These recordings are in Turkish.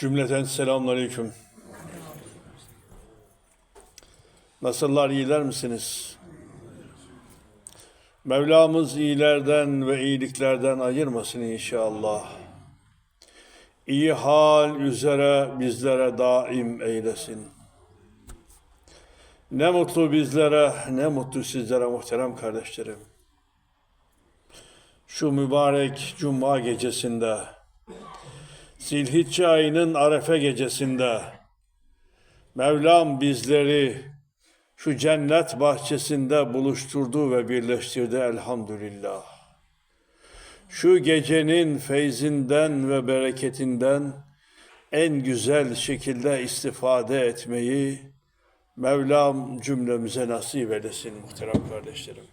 Cümleten selamünaleyküm. Nasıllar, iyiler misiniz? Mevlamız iyilerden ve iyiliklerden ayırmasın inşallah. İyi hal üzere bizlere daim eylesin. Ne mutlu bizlere, ne mutlu sizlere muhterem kardeşlerim. Şu mübarek cuma gecesinde, Zilhicce ayının Arefe gecesinde Mevlam bizleri şu cennet bahçesinde buluşturdu ve birleştirdi elhamdülillah. Şu gecenin feyzinden ve bereketinden en güzel şekilde istifade etmeyi Mevlam cümlemize nasip eylesin muhterem kardeşlerim.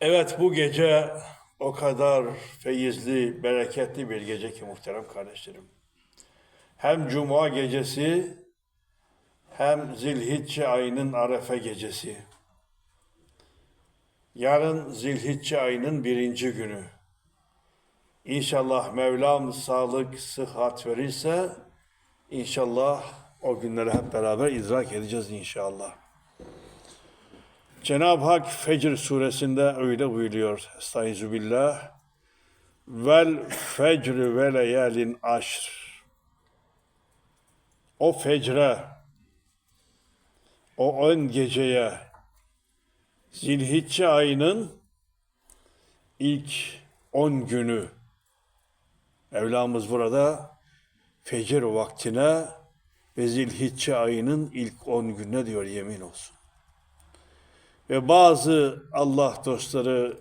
Evet bu gece o kadar feyizli, bereketli bir gece ki muhterem kardeşlerim. Hem Cuma gecesi hem Zilhicce ayının Arefe gecesi. Yarın Zilhicce ayının birinci günü. İnşallah Mevlam sağlık, sıhhat verirse inşallah o günleri hep beraber idrak edeceğiz inşallah. Cenab-ı Hak Fecr suresinde öyle buyuruyor. Estaizu billah. Vel fecr ve leyalin aşr. O fecre, o ön geceye, Zilhicce ayının ilk on günü, Mevlamız burada fecir vaktine ve Zilhicce ayının ilk on gününe diyor yemin olsun. Ve bazı Allah dostları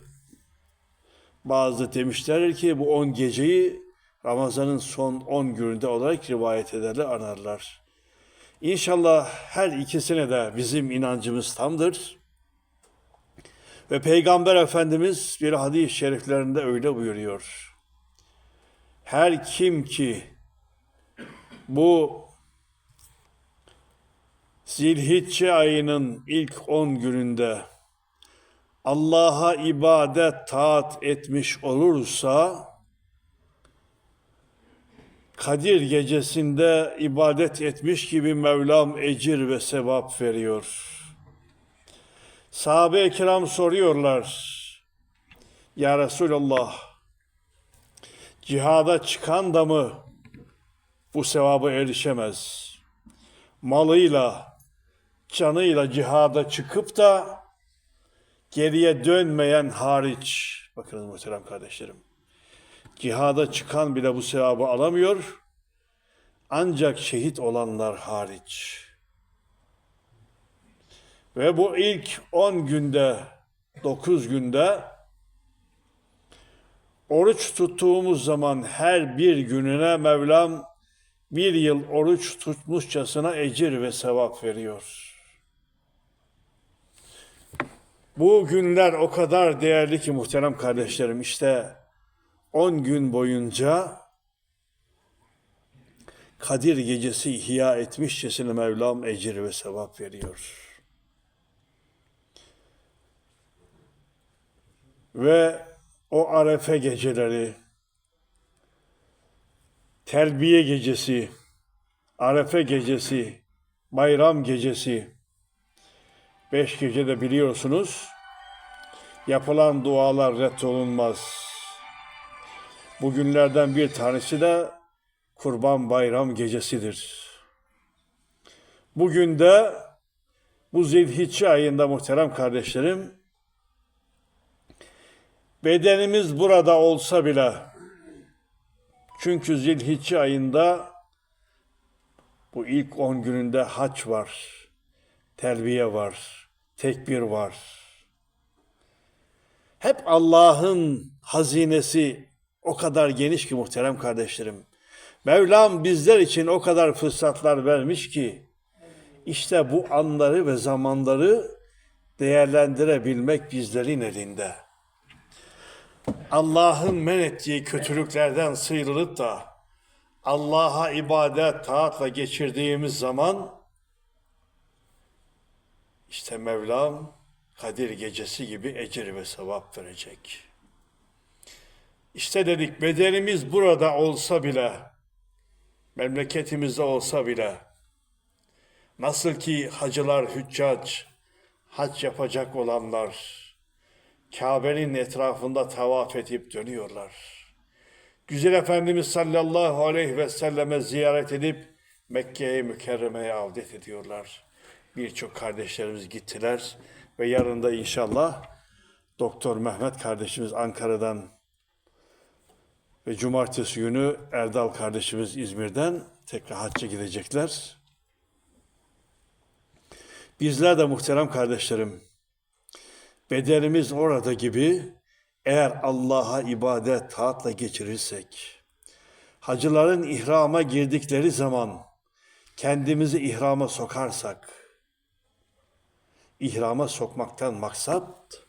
bazı demişler ki bu on geceyi Ramazan'ın son on gününde olarak rivayet ederler, anarlar. İnşallah her ikisine de bizim inancımız tamdır. Ve Peygamber Efendimiz bir hadis-i şeriflerinde öyle buyuruyor. Her kim ki bu Zilhicce ayının ilk on gününde Allah'a ibadet taat etmiş olursa Kadir gecesinde ibadet etmiş gibi Mevlam ecir ve sevap veriyor. Sahabe-i kiram soruyorlar. Ya Resulallah, cihada çıkan da mı bu sevaba erişemez? Malıyla, canıyla cihada çıkıp da geriye dönmeyen hariç, bakınız muhterem kardeşlerim, cihada çıkan bile bu sevabı alamıyor, ancak şehit olanlar hariç. Ve bu ilk 10 günde, 9 günde oruç tuttuğumuz zaman her bir gününe Mevlam bir yıl oruç tutmuşçasına ecir ve sevap veriyor. Bu günler o kadar değerli ki muhterem kardeşlerim işte 10 gün boyunca Kadir gecesi ihya etmişçesine Mevlam ecir ve sevap veriyor. Ve o arefe geceleri, terbiye gecesi, arefe gecesi, bayram gecesi, beş gecede biliyorsunuz, yapılan dualar reddolunmaz. Bugünlerden bir tanesi de Kurban Bayram gecesidir. Bugün de bu Zilhicce ayında muhterem kardeşlerim, bedenimiz burada olsa bile, çünkü Zilhicce ayında bu ilk on gününde haç var, terbiye var, tekbir var. Hep Allah'ın hazinesi o kadar geniş ki muhterem kardeşlerim. Mevlam bizler için o kadar fırsatlar vermiş ki işte bu anları ve zamanları değerlendirebilmek bizlerin elinde. Allah'ın men ettiği kötülüklerden sıyrılıp da Allah'a ibadet, taatla geçirdiğimiz zaman işte Mevlam Kadir gecesi gibi ecir ve sevap verecek. İşte dedik bedenimiz burada olsa bile memleketimizde olsa bile nasıl ki hacılar, hüccac, hac yapacak olanlar Kabe'nin etrafında tavaf edip dönüyorlar. Güzel Efendimiz sallallahu aleyhi ve selleme ziyaret edip Mekke'ye mükerremeye avdet ediyorlar. Birçok kardeşlerimiz gittiler ve yarın da inşallah Doktor Mehmet kardeşimiz Ankara'dan ve cumartesi günü Erdal kardeşimiz İzmir'den tekrar hacca gidecekler. Bizler de muhterem kardeşlerim, bedenimiz orada gibi eğer Allah'a ibadet, taatla geçirirsek, hacıların ihrama girdikleri zaman kendimizi ihrama sokarsak, ihrama sokmaktan maksat,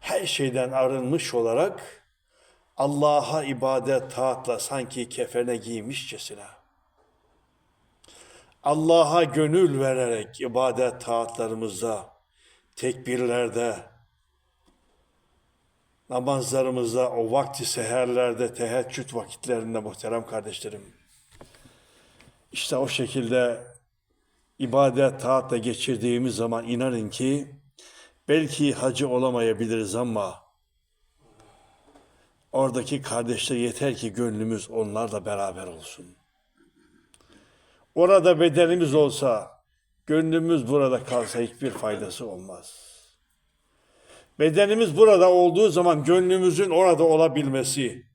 her şeyden arınmış olarak Allah'a ibadet, taatla sanki kefene giymişçesine, Allah'a gönül vererek ibadet taatlarımızda, tekbirlerde, namazlarımızda, o vakti seherlerde, teheccüd vakitlerinde muhterem kardeşlerim. İşte o şekilde ibadet, taatla geçirdiğimiz zaman inanın ki belki hacı olamayabiliriz ama oradaki kardeşler yeter ki gönlümüz onlarla beraber olsun. Orada bedenimiz olsa, gönlümüz burada kalsa hiçbir faydası olmaz. Bedenimiz burada olduğu zaman gönlümüzün orada olabilmesi,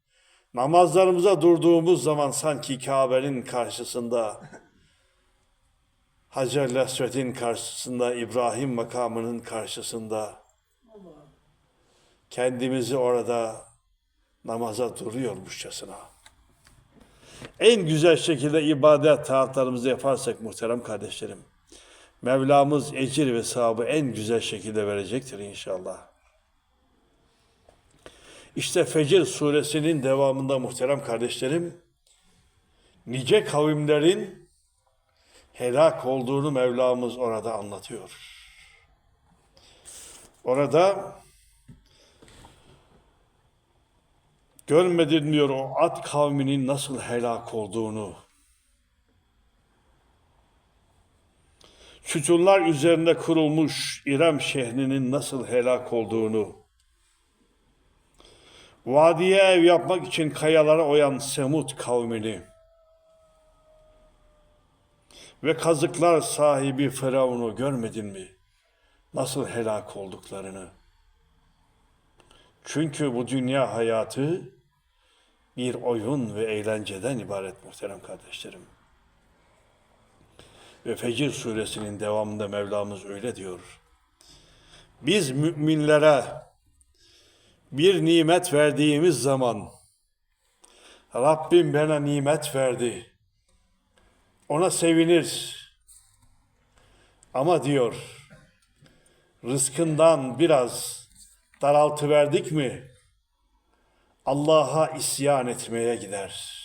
namazlarımıza durduğumuz zaman sanki Kabe'nin karşısında, Hacer-i karşısında, İbrahim makamının karşısında, kendimizi orada namaza duruyormuşçasına. En güzel şekilde ibadet taatlarımızı yaparsak muhterem kardeşlerim, Mevlamız ecir ve sahabı en güzel şekilde verecektir inşallah. İşte Fecir suresinin devamında muhterem kardeşlerim, nice kavimlerin helak olduğunu Mevlamız orada anlatıyor. Orada görmedin diyor o at kavminin nasıl helak olduğunu. Sütunlar üzerinde kurulmuş İrem şehrinin nasıl helak olduğunu. Vadiye ev yapmak için kayalara oyan Semut kavmini ve kazıklar sahibi Firavun'u görmedin mi? Nasıl helak olduklarını. Çünkü bu dünya hayatı bir oyun ve eğlenceden ibaret muhterem kardeşlerim. Ve Fecir suresinin devamında Mevlamız öyle diyor. Biz müminlere bir nimet verdiğimiz zaman Rabbim bana nimet verdi. Ona sevinir. Ama diyor rızkından biraz daraltı verdik mi Allah'a isyan etmeye gider.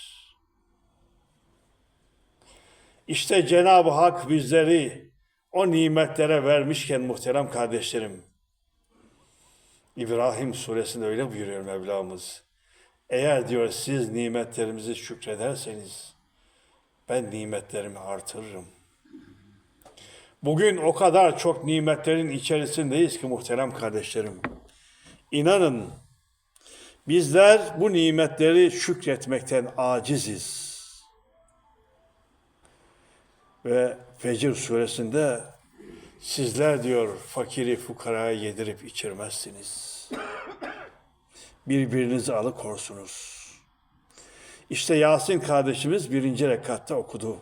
İşte Cenab-ı Hak bizleri o nimetlere vermişken muhterem kardeşlerim, İbrahim suresinde öyle buyuruyor Mevlamız. Eğer diyor siz nimetlerimizi şükrederseniz ben nimetlerimi artırırım. Bugün o kadar çok nimetlerin içerisindeyiz ki muhterem kardeşlerim. İnanın bizler bu nimetleri şükretmekten aciziz. Ve Fecir suresinde sizler diyor fakiri fukaraya yedirip içirmezsiniz. Birbirinizi alıkorsunuz. İşte Yasin kardeşimiz birinci rekatta okudu.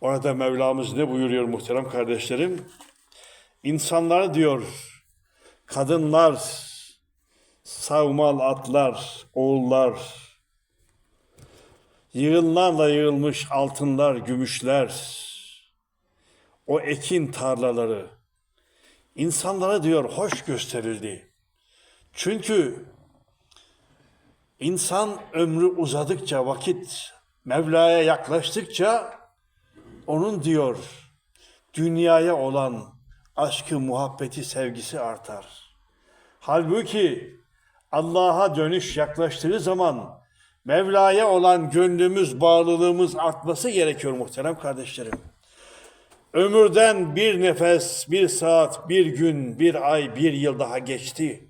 Orada Mevlamız ne buyuruyor muhterem kardeşlerim? İnsanları diyor, kadınlar, savmal atlar, oğullar, yığınlarla yığılmış altınlar, gümüşler, o ekin tarlaları, insanlara diyor hoş gösterildi. Çünkü insan ömrü uzadıkça, vakit Mevla'ya yaklaştıkça onun diyor dünyaya olan aşkı, muhabbeti, sevgisi artar. Halbuki Allah'a dönüş yaklaştığı zaman Mevla'ya olan gönlümüz, bağlılığımız artması gerekiyor muhterem kardeşlerim. Ömürden bir nefes, bir saat, bir gün, bir ay, bir yıl daha geçti.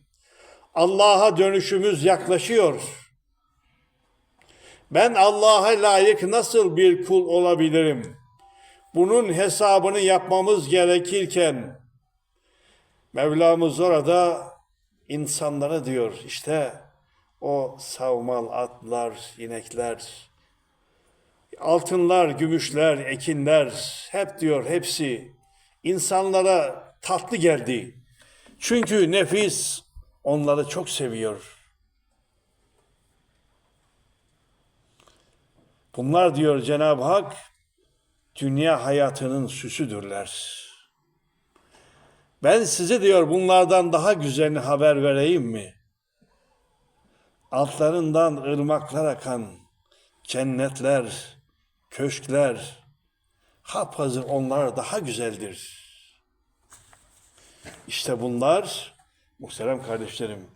Allah'a dönüşümüz yaklaşıyor. Ben Allah'a layık nasıl bir kul olabilirim? Bunun hesabını yapmamız gerekirken Mevlamız orada insanlara diyor işte o savmal atlar, inekler, altınlar, gümüşler, ekinler hep diyor hepsi insanlara tatlı geldi. Çünkü nefis onları çok seviyor. Bunlar diyor Cenab-ı Hak dünya hayatının süsüdürler. Ben size diyor bunlardan daha güzelini haber vereyim mi? Altlarından ırmaklar akan cennetler, köşkler, haphazır onlar daha güzeldir. İşte bunlar muhterem kardeşlerim.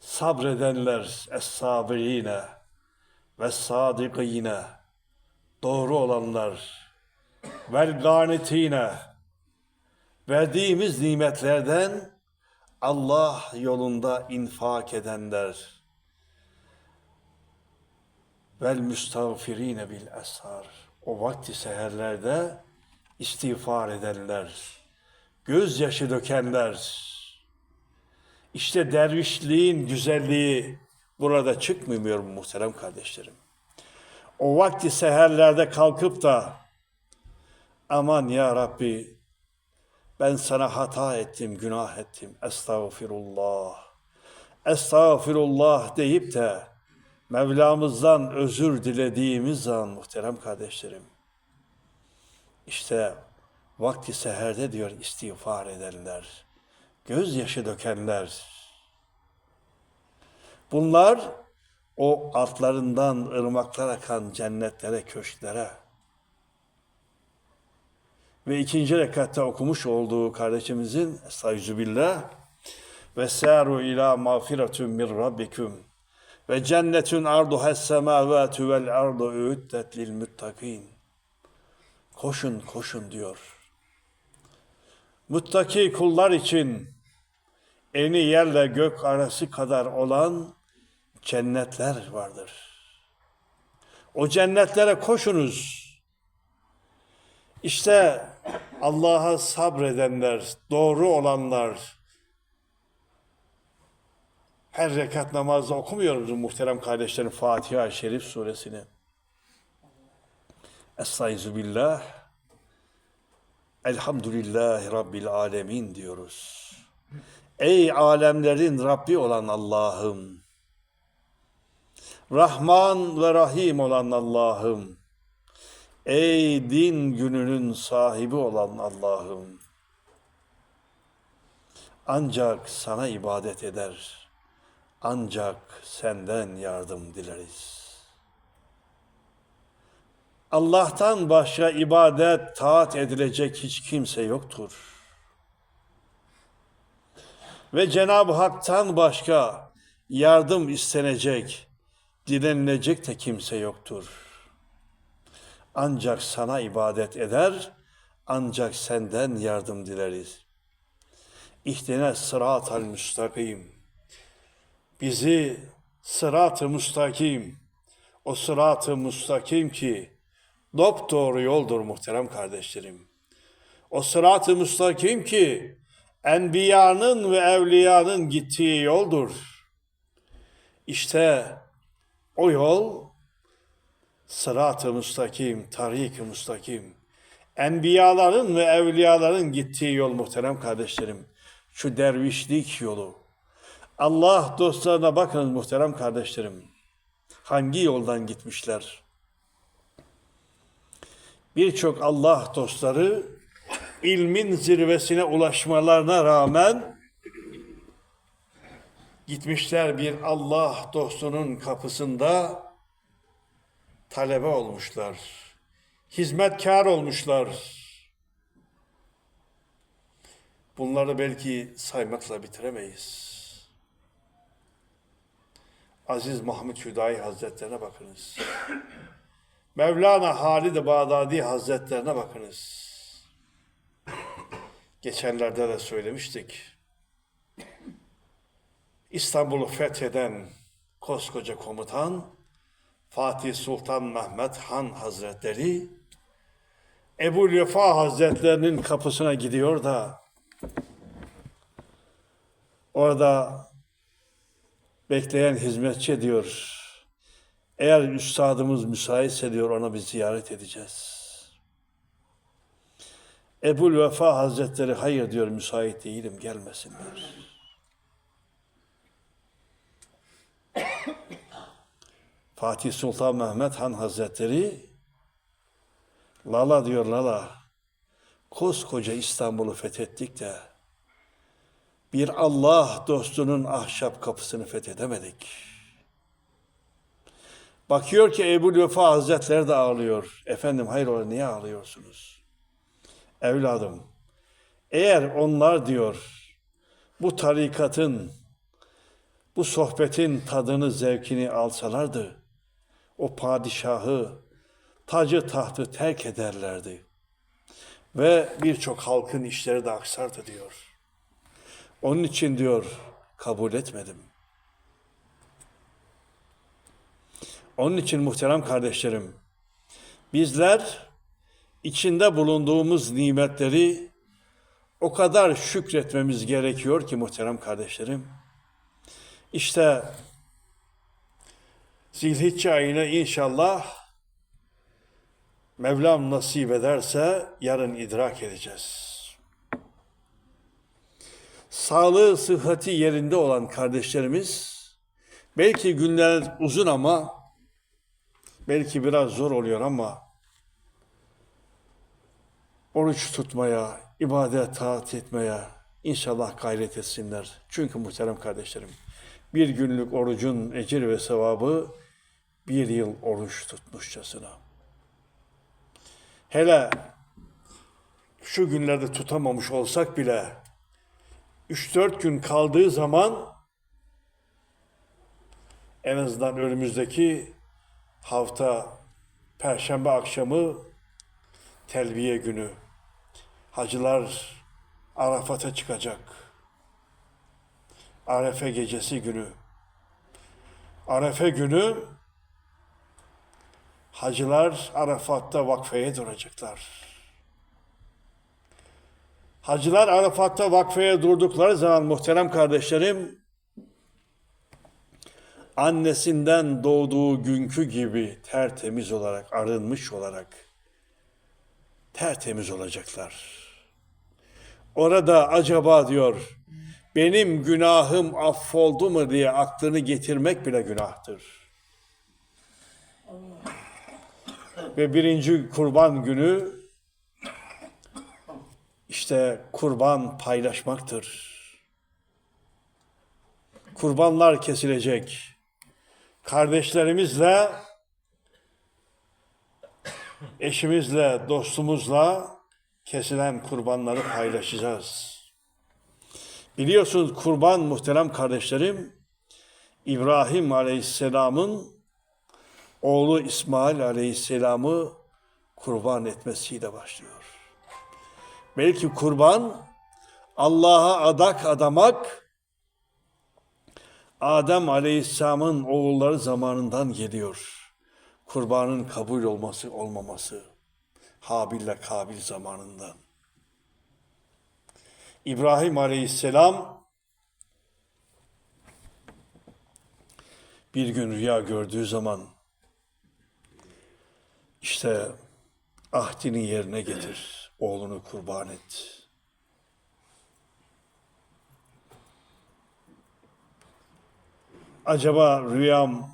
Sabredenler es-sabirine ve sadikine doğru olanlar. Vel ganitine verdiğimiz nimetlerden Allah yolunda infak edenler. Vel müstağfirine bil eshar o vakti seherlerde istiğfar edenler gözyaşı dökenler. İşte dervişliğin güzelliği burada çıkmıyor mu muhterem kardeşlerim? O vakti seherlerde kalkıp da aman ya Rabbi ben sana hata ettim, günah ettim. Estağfirullah. Estağfirullah deyip de Mevlamızdan özür dilediğimiz zaman muhterem kardeşlerim. İşte vakti seherde diyor istiğfar edenler, gözyaşı dökenler. Bunlar o altlarından ırmaklar akan cennetlere, köşklere ve ikinci rekatta okumuş olduğu kardeşimizin Estağfirullah ve sâru ila mağfiretun min rabbikum ve cennetun arduha semavatu vel ardu üddet lil muttakin. Koşun koşun diyor. Muttaki kullar için eni yerle gök arası kadar olan cennetler vardır. O cennetlere koşunuz. İşte Allah'a sabredenler, doğru olanlar, her rekat namazda okumuyor musun muhterem kardeşlerim Fatiha-i Şerif suresini? Estaizu billah. Elhamdülillahi Rabbil alemin diyoruz. Ey alemlerin Rabbi olan Allah'ım. Rahman ve Rahim olan Allah'ım. Ey din gününün sahibi olan Allah'ım. Ancak sana ibadet eder. Ancak senden yardım dileriz. Allah'tan başka ibadet, taat edilecek hiç kimse yoktur. Ve Cenab-ı Hak'tan başka yardım istenecek, dilenilecek de kimse yoktur. Ancak sana ibadet eder, ancak senden yardım dileriz. İhtine sıratal müstakim. Bizi sırat-ı müstakim, o sırat-ı müstakim ki dopdoğru yoldur muhterem kardeşlerim. O sırat-ı müstakim ki enbiyanın ve evliyanın gittiği yoldur. İşte o yol sırat-ı müstakim, tarik-i müstakim. Enbiyaların ve evliyaların gittiği yol muhterem kardeşlerim. Şu dervişlik yolu. Allah dostlarına bakın muhterem kardeşlerim. Hangi yoldan gitmişler? Birçok Allah dostları ilmin zirvesine ulaşmalarına rağmen gitmişler bir Allah dostunun kapısında talebe olmuşlar. Hizmetkar olmuşlar. Bunları belki saymakla bitiremeyiz. Aziz Mahmud Hüdayi Hazretlerine bakınız. Mevlana Halid-i Bağdadi Hazretlerine bakınız. Geçenlerde de söylemiştik. İstanbul'u fetheden koskoca komutan Fatih Sultan Mehmet Han Hazretleri Ebu Vefa Hazretlerinin kapısına gidiyor da orada bekleyen hizmetçi diyor eğer üstadımız müsaitse diyor ona bir ziyaret edeceğiz. Ebu Vefa Hazretleri hayır diyor müsait değilim gelmesinler. Fatih Sultan Mehmet Han Hazretleri Lala diyor Lala koskoca İstanbul'u fethettik de bir Allah dostunun ahşap kapısını fethedemedik. Bakıyor ki Ebu Vefa Hazretleri de ağlıyor. Efendim hayrola niye ağlıyorsunuz? Evladım eğer onlar diyor bu tarikatın bu sohbetin tadını, zevkini alsalardı, o padişahı, tacı tahtı terk ederlerdi. Ve birçok halkın işleri de aksardı diyor. Onun için diyor, kabul etmedim. Onun için muhterem kardeşlerim, bizler içinde bulunduğumuz nimetleri o kadar şükretmemiz gerekiyor ki muhterem kardeşlerim. İşte Zilhicce ayına inşallah Mevlam nasip ederse yarın idrak edeceğiz. Sağlığı, sıhhati yerinde olan kardeşlerimiz belki günler uzun ama belki biraz zor oluyor ama oruç tutmaya, ibadet taat etmeye inşallah gayret etsinler. Çünkü muhterem kardeşlerim, bir günlük orucun ecir ve sevabı bir yıl oruç tutmuşçasına. Hele şu günlerde tutamamış olsak bile 3-4 gün kaldığı zaman en azından önümüzdeki hafta Perşembe akşamı telbiye günü. Hacılar Arafat'a çıkacak. Arefe gecesi günü. Arefe günü hacılar Arafat'ta vakfeye duracaklar. Hacılar Arafat'ta vakfeye durdukları zaman muhterem kardeşlerim annesinden doğduğu günkü gibi tertemiz olarak, arınmış olarak tertemiz olacaklar. Orada acaba diyor benim günahım affoldu mu diye aklını getirmek bile günahtır. Ve birinci kurban günü işte kurban paylaşmaktır. Kurbanlar kesilecek. Kardeşlerimizle, eşimizle, dostumuzla kesilen kurbanları paylaşacağız. Biliyorsunuz kurban muhterem kardeşlerim, İbrahim Aleyhisselam'ın oğlu İsmail Aleyhisselam'ı kurban etmesiyle başlıyor. Belki kurban Allah'a adak adamak Adem Aleyhisselam'ın oğulları zamanından geliyor. Kurbanın kabul olması olmaması Habil ile Kabil zamanından. İbrahim Aleyhisselam bir gün rüya gördüğü zaman işte ahdini yerine getir, oğlunu kurban et. Acaba rüyam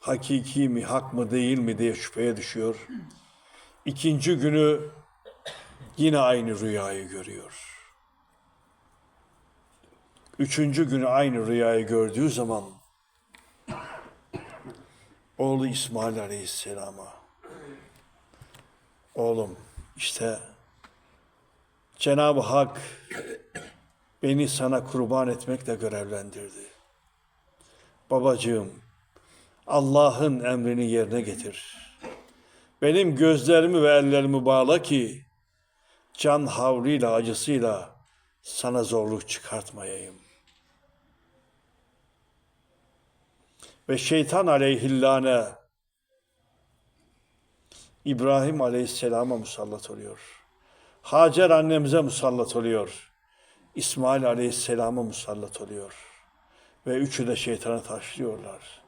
hakiki mi, hak mı değil mi diye şüpheye düşüyor. İkinci günü yine aynı rüyayı görüyor. Üçüncü günü aynı rüyayı gördüğü zaman oğlu İsmail Aleyhisselam'a oğlum işte Cenab-ı Hak beni sana kurban etmekle görevlendirdi. Babacığım Allah'ın emrini yerine getir. Benim gözlerimi ve ellerimi bağla ki can havliyle acısıyla sana zorluk çıkartmayayım. Ve şeytan aleyhillâne İbrahim aleyhisselama musallat oluyor. Hacer annemize musallat oluyor. İsmail aleyhisselama musallat oluyor. Ve üçü de şeytana taşlıyorlar.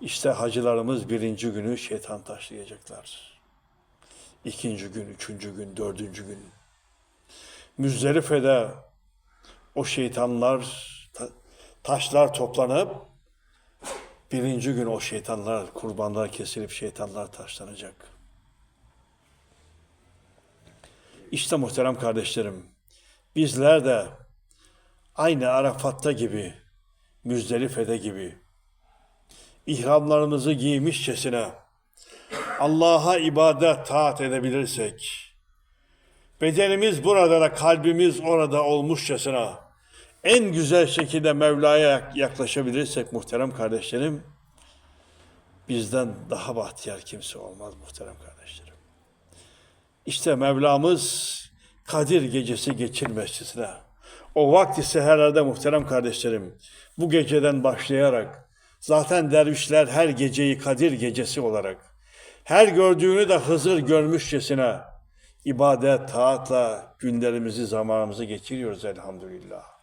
İşte hacılarımız birinci günü şeytan taşlayacaklar. İkinci gün, üçüncü gün, dördüncü gün. Müzdelife'de o şeytanlar, ta- taşlar toplanıp birinci gün o şeytanlar, kurbanlar kesilip şeytanlar taşlanacak. İşte muhterem kardeşlerim, bizler de aynı Arafat'ta gibi, Müzdelife'de gibi, ihramlarımızı giymişçesine Allah'a ibadet, taat edebilirsek, bedenimiz burada da kalbimiz orada olmuşçasına en güzel şekilde Mevla'ya yaklaşabilirsek muhterem kardeşlerim, bizden daha bahtiyar kimse olmaz muhterem kardeşlerim. İşte Mevlamız Kadir gecesi geçirmesine, o vakti seherlerde muhterem kardeşlerim, bu geceden başlayarak, zaten dervişler her geceyi Kadir gecesi olarak, her gördüğünü de Hızır görmüşçesine, ibadet, taatla günlerimizi, zamanımızı geçiriyoruz elhamdülillah.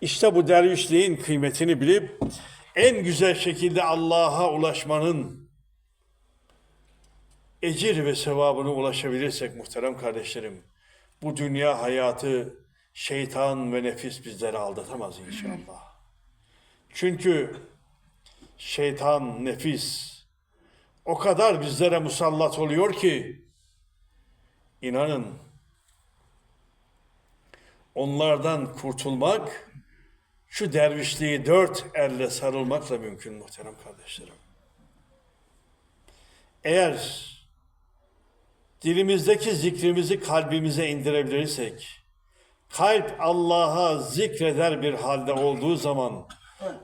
İşte bu dervişliğin kıymetini bilip, en güzel şekilde Allah'a ulaşmanın ecir ve sevabına ulaşabilirsek muhterem kardeşlerim, bu dünya hayatı şeytan ve nefis bizleri aldatamaz inşallah. Çünkü şeytan, nefis o kadar bizlere musallat oluyor ki inanın onlardan kurtulmak şu dervişliği dört elle sarılmakla mümkün muhterem kardeşlerim. Eğer dilimizdeki zikrimizi kalbimize indirebilirsek, kalp Allah'a zikreder bir halde olduğu zaman,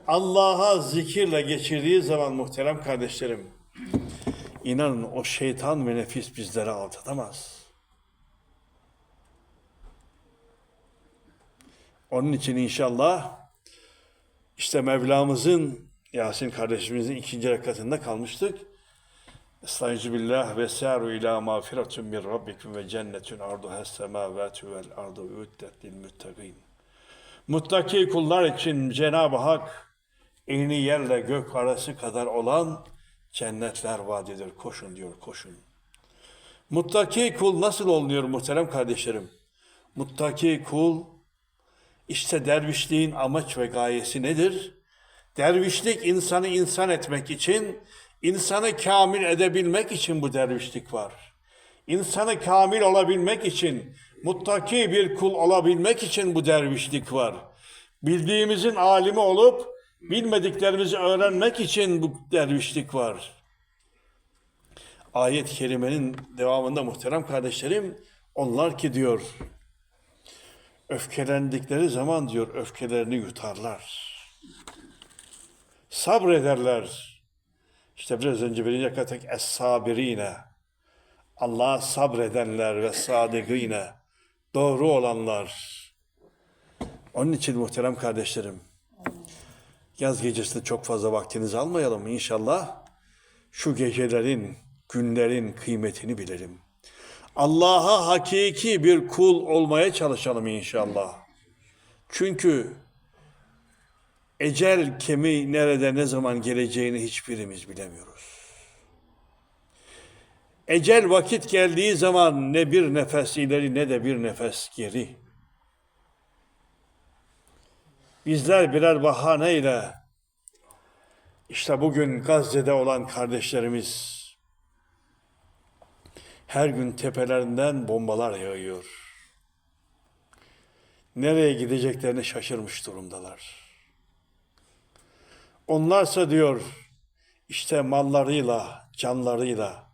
Allah'a zikirle geçirdiği zaman muhterem kardeşlerim, inanın o şeytan ve nefis bizleri aldatamaz. Onun için inşallah işte Mevlamızın Yasin kardeşimizin ikinci rekatında kalmıştık. Estaizu billah ve sâru ilâ mağfiretun min rabbikum ve cennetun arduha semâvâtu vel ardu üddet lil muttaqin. Muttaki kullar için Cenab-ı Hak eni yerle gök arası kadar olan cennetler vaadidir. Koşun diyor, koşun. Muttaki kul nasıl oluyor muhterem kardeşlerim? Muttaki kul işte dervişliğin amaç ve gayesi nedir? Dervişlik insanı insan etmek için, insanı kamil edebilmek için bu dervişlik var. İnsanı kamil olabilmek için, muttaki bir kul olabilmek için bu dervişlik var. Bildiğimizin alimi olup, bilmediklerimizi öğrenmek için bu dervişlik var. Ayet-i kerimenin devamında muhterem kardeşlerim, onlar ki diyor, öfkelendikleri zaman diyor öfkelerini yutarlar. Sabrederler. İşte biraz önce birinci katek es-sabirine. Allah'a sabredenler ve sadıgine. Doğru olanlar. Onun için muhterem kardeşlerim, yaz gecesinde çok fazla vaktinizi almayalım inşallah. Şu gecelerin, günlerin kıymetini bilelim. Allah'a hakiki bir kul olmaya çalışalım inşallah. Çünkü ecel kemi nerede ne zaman geleceğini hiçbirimiz bilemiyoruz. Ecel vakit geldiği zaman ne bir nefes ileri ne de bir nefes geri. Bizler birer bahaneyle işte bugün Gazze'de olan kardeşlerimiz her gün tepelerinden bombalar yağıyor. Nereye gideceklerini şaşırmış durumdalar. Onlarsa diyor işte mallarıyla, canlarıyla,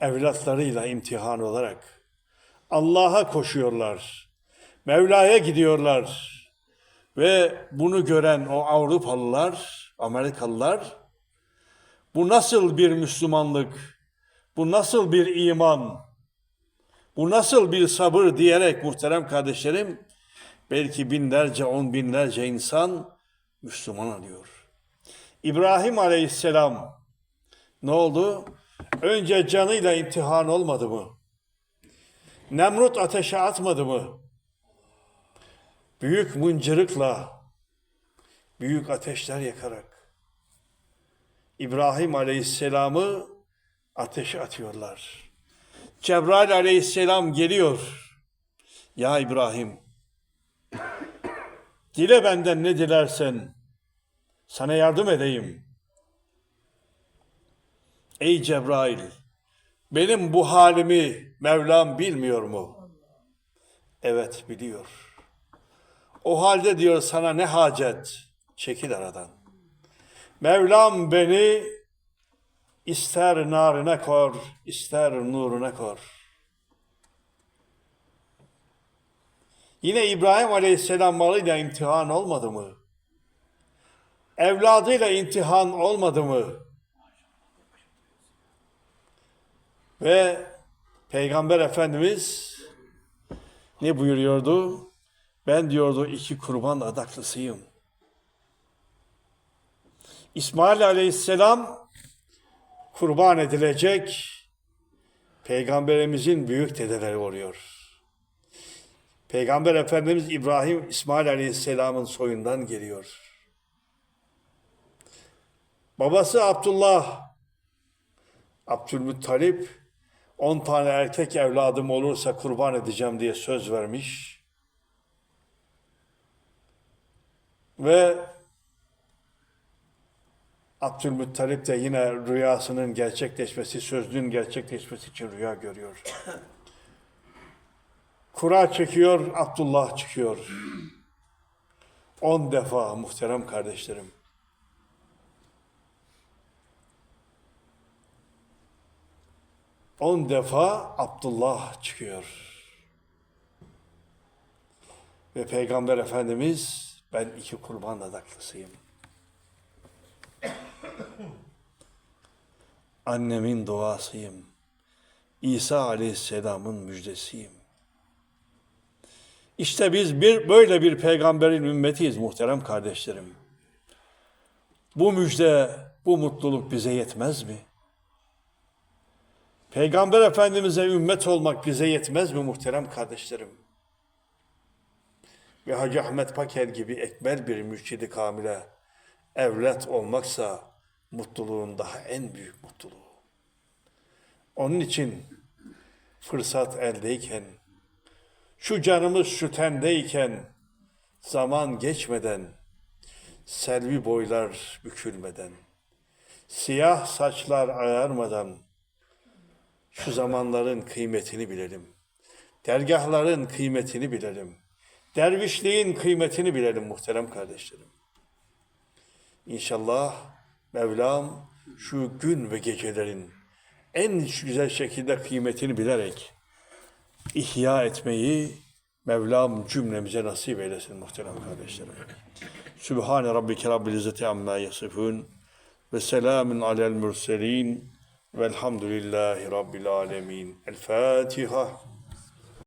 evlatlarıyla imtihan olarak Allah'a koşuyorlar. Mevla'ya gidiyorlar. Ve bunu gören o Avrupalılar, Amerikalılar bu nasıl bir Müslümanlık, bu nasıl bir iman, bu nasıl bir sabır diyerek muhterem kardeşlerim belki binlerce, on binlerce insan Müslüman alıyor. İbrahim Aleyhisselam ne oldu? Önce canıyla imtihan olmadı mı? Nemrut ateşe atmadı mı? Büyük mıncırıkla, büyük ateşler yakarak İbrahim Aleyhisselam'ı ateşe atıyorlar. Cebrail Aleyhisselam geliyor. Ya İbrahim, dile benden ne dilersen sana yardım edeyim. Ey Cebrail, benim bu halimi Mevlam bilmiyor mu? Evet biliyor. O halde diyor sana ne hacet? Çekil aradan. Mevlam beni ister narına kor, ister nuruna kor. Yine İbrahim Aleyhisselam malıyla imtihan olmadı mı? Evladıyla imtihan olmadı mı? Ve Peygamber Efendimiz ne buyuruyordu? Ben diyordu iki kurban adaklısıyım. İsmail Aleyhisselam kurban edilecek Peygamberimizin büyük dedeleri oluyor. Peygamber Efendimiz İbrahim İsmail Aleyhisselam'ın soyundan geliyor. Babası Abdullah, Abdülmuttalip 10 tane erkek evladım olursa kurban edeceğim diye söz vermiş. Ve Abdülmuttalip de yine rüyasının gerçekleşmesi, sözlüğün gerçekleşmesi için rüya görüyor. Kura çekiyor, Abdullah çıkıyor. On defa muhterem kardeşlerim. On defa Abdullah çıkıyor. Ve Peygamber Efendimiz ben iki kurban adaklısıyım. Annemin duasıyım. İsa Aleyhisselam'ın müjdesiyim. İşte biz bir böyle bir peygamberin ümmetiyiz muhterem kardeşlerim. Bu müjde, bu mutluluk bize yetmez mi? Peygamber Efendimiz'e ümmet olmak bize yetmez mi muhterem kardeşlerim? Ve Hacı Ahmet Pakel gibi ekmel bir mürşidi kamile evlat olmaksa mutluluğun daha en büyük mutluluğu. Onun için fırsat eldeyken, şu canımız şu tendeyken, zaman geçmeden, selvi boylar bükülmeden, siyah saçlar ağarmadan, şu zamanların kıymetini bilelim. Dergahların kıymetini bilelim. Dervişliğin kıymetini bilelim muhterem kardeşlerim. İnşallah Mevlam şu gün ve gecelerin en güzel şekilde kıymetini bilerek ihya etmeyi Mevlam cümlemize nasip eylesin muhterem kardeşlerim. Sübhane Rabbike Rabbil İzzeti Amma Yasifun ve selamun alel mürselin velhamdülillahi Rabbil Alemin. El Fatiha.